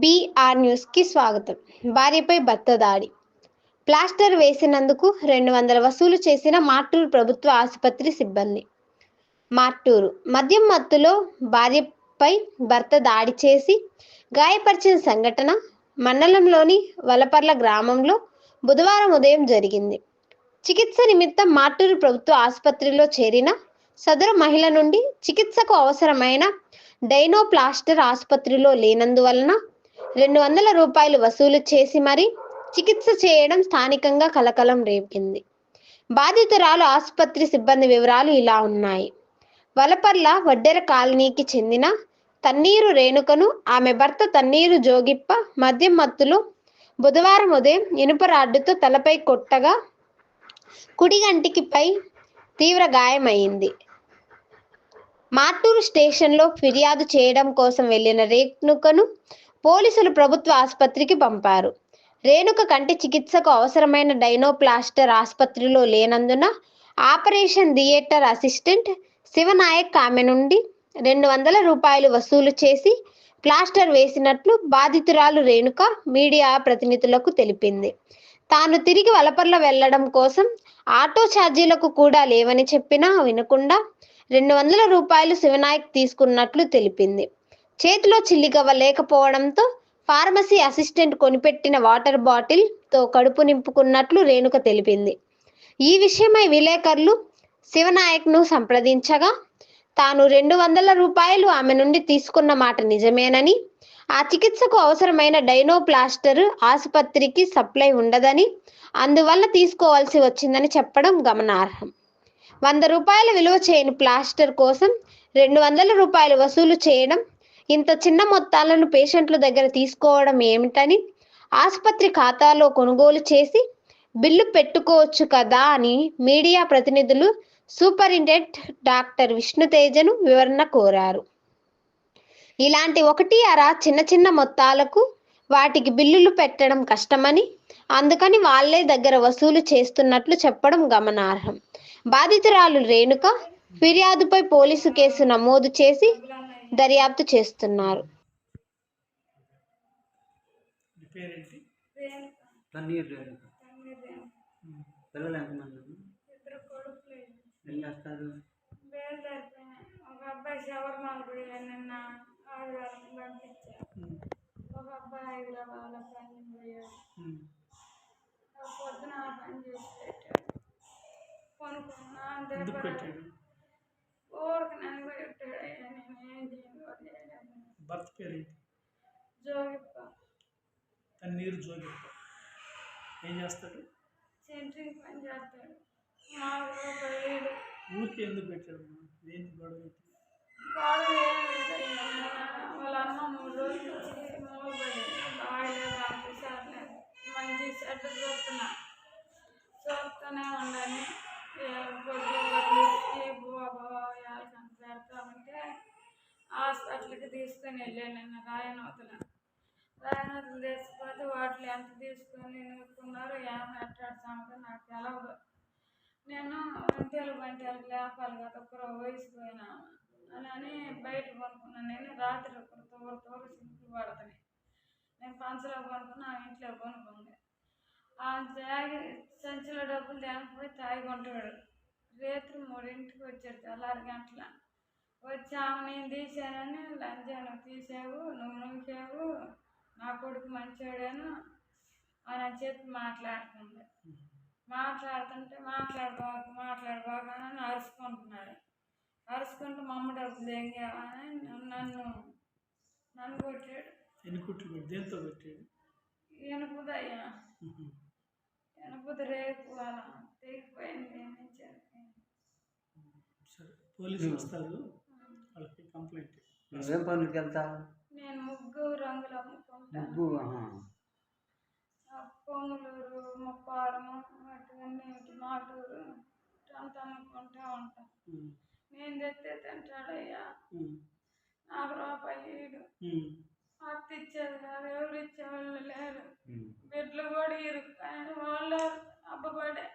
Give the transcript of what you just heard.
BR న్యూస్కి స్వాగతం. భార్యపై భర్త దాడి ప్లాస్టర్ వేసినందుకు రెండు వందల వసూలు చేసిన మార్టూరు ప్రభుత్వ ఆసుపత్రి సిబ్బంది. మార్టూరు. మద్యం మత్తులో భార్యపై భర్త దాడి చేసి గాయపరిచిన సంఘటన మండలంలోని వలపర్ల గ్రామంలో బుధవారం ఉదయం జరిగింది. చికిత్స నిమిత్తం మార్టూరు ప్రభుత్వ ఆసుపత్రిలో చేరిన సదరు మహిళ నుండి చికిత్సకు అవసరమైన డైనోప్లాస్టర్ ఆసుపత్రిలో లేనందువలన రెండు వందల రూపాయలు వసూలు చేసి మరి చికిత్స చేయడం స్థానికంగా కలకలం రేపింది. బాధితురాలు ఆసుపత్రి సిబ్బంది వివరాలు ఇలా ఉన్నాయి. వలపర్ల వడ్డెర కాలనీకి చెందిన తన్నీరు రేణుకను ఆమె భర్త తన్నీరు జోగిప్ప మద్యం మత్తులు బుధవారం ఉదయం ఇనుప రాడ్డుతో తలపై కొట్టగా కుడి గంటికి పై తీవ్ర గాయమైంది. మార్టూరు స్టేషన్లో ఫిర్యాదు చేయడం కోసం వెళ్ళిన రేణుకను పోలీసులు ప్రభుత్వ ఆసుపత్రికి పంపారు. రేణుక కంటి చికిత్సకు అవసరమైన డైనోప్లాస్టర్ ఆసుపత్రిలో లేనందున ఆపరేషన్ థియేటర్ అసిస్టెంట్ శివనాయక్ ఆమె నుండి రెండు వందల రూపాయలు వసూలు చేసి ప్లాస్టర్ వేసినట్లు బాధితురాలు రేణుక మీడియా ప్రతినిధులకు తెలిపింది. తాను తిరిగి వలపర్ల వెళ్ళడం కోసం ఆటో ఛార్జీలకు కూడా లేవని చెప్పినా వినకుండా రెండు వందల రూపాయలు శివనాయక్ తీసుకున్నట్లు తెలిపింది. చేతిలో చిల్లిగవ్వ లేకపోవడంతో ఫార్మసీ అసిస్టెంట్ కొనిపెట్టిన వాటర్ బాటిల్తో కడుపు నింపుకున్నట్లు రేణుక తెలిపింది. ఈ విషయమై విలేకరులు శివనాయక్ను సంప్రదించగా తాను రెండు వందల రూపాయలు ఆమె నుండి తీసుకున్న మాట నిజమేనని ఆ చికిత్సకు అవసరమైన డైనో ప్లాస్టర్ ఆసుపత్రికి సప్లై ఉండదని అందువల్ల తీసుకోవాల్సి వచ్చిందని చెప్పడం గమనార్హం. వంద రూపాయల విలువ చేయని ప్లాస్టర్ కోసం రెండు వందల రూపాయలు వసూలు చేయడం ఇంత చిన్న మొత్తాలను పేషెంట్ల దగ్గర తీసుకోవడం ఏమిటని ఆసుపత్రి ఖాతాలో కొనుగోలు చేసి బిల్లు పెట్టుకోవచ్చు కదా అని మీడియా ప్రతినిధులు సూపరింటెండెంట్ డాక్టర్ విష్ణుతేజను వివరణ కోరారు. ఇలాంటి ఒకటి అరా చిన్న చిన్న మొత్తాలకు వాటికి బిల్లులు పెట్టడం కష్టమని అందుకని వాళ్ళే దగ్గర వసూలు చేస్తున్నట్లు చెప్పడం గమనార్హం. బాధితురాలు రేణుక ఫిర్యాదుపై పోలీసు కేసు నమోదు చేసి దర్యాప్తు చేస్తున్నారు. ఒక అబ్బాయి నిన్న ఆదివారం ఒక అబ్బాయి హైదరాబాద్ పని పొద్దున పని చేసి పెట్టాడు. కొనుక్కున్నా ఊరికి అయ్యా నేను చేయను భర్త పేరేంటి జోగిప్ప. తన్నీరు జోగిప్ప ఏం చేస్తాడు? సెంట్రింగ్ పని చేస్తాడు. మామూలుగా పోయాడు ఊరికి ఎందుకు పెట్టాడు? ఏంటి గొడవ. వాళ్ళ అమ్మ మూడు రోజులు వచ్చి బాగలేదు మంచి చెడ్డ చూస్తున్నా చూస్తూనే ఉండాలి. దగ్గరికి తీసుకొని వెళ్ళాను నిన్న రాయనవతల రాయనవతలు తీసుకుపోతే వాటిలో ఎంత తీసుకొని నిలుపుకున్నారు ఏమైనా ఎట్టాడు నాకు తెలవదు. నేను వంటలు వంటలు లేపాలి కదా ఒకరు వయసుపోయినా అని బయట కొనుక్కున్నాను నేను రాత్రి ఒకరు తోరు తోరు సింపుల్ పడతాయి నేను పంచలో కొనుక్కున్నా ఆ ఇంట్లో కొనుక్కుంది ఆ జాగి సంచిలో డబ్బులు తేకపోయి తాగి కొంటాడు రేత్రి మూడింటికి వచ్చాడు తెల్లారి గంటల. వచ్చి ఆమె నేను తీసానని లంచాను. తీసావు నువ్వు నూకావు నా కొడుకు మంచోడాను అని చెప్పి మాట్లాడుతుంది మాట్లాడుతుంటే మాట్లాడుకోక మాట్లాడుకోక అని అరుచుకుంటున్నాడు అరుచుకుంటూ మా అమ్మ డబ్బులు తెంగావని నన్ను నన్ను కొట్టాడు. ఎన్ని కుట్లు పెట్టి దేంతో పెట్టాడు ఎనుపుదయ్యా ఉహు. ఎనుపుది రేపు అలా తెగిపోయింది సరే పోలీసులు వస్తారు. నువ్వేం పనులకి వెళ్తావు నేను ముగ్గు రంగులు అమ్ముకుంటాను ముగ్గు పొంగులూరు ముప్పారము అటువన్నీ మాటూరు అంత అమ్ముకుంటా ఉంటాను నేను తెస్తే తింటాడయ్యా. నాకు రూపాయి. ఉమ్. అత్త ఇచ్చేది కాదు ఎవరు ఇచ్చేవాళ్ళు లేరు. ఉమ్. బిడ్డలు కూడా ఇరు కానీ వాళ్ళు అబ్బపడే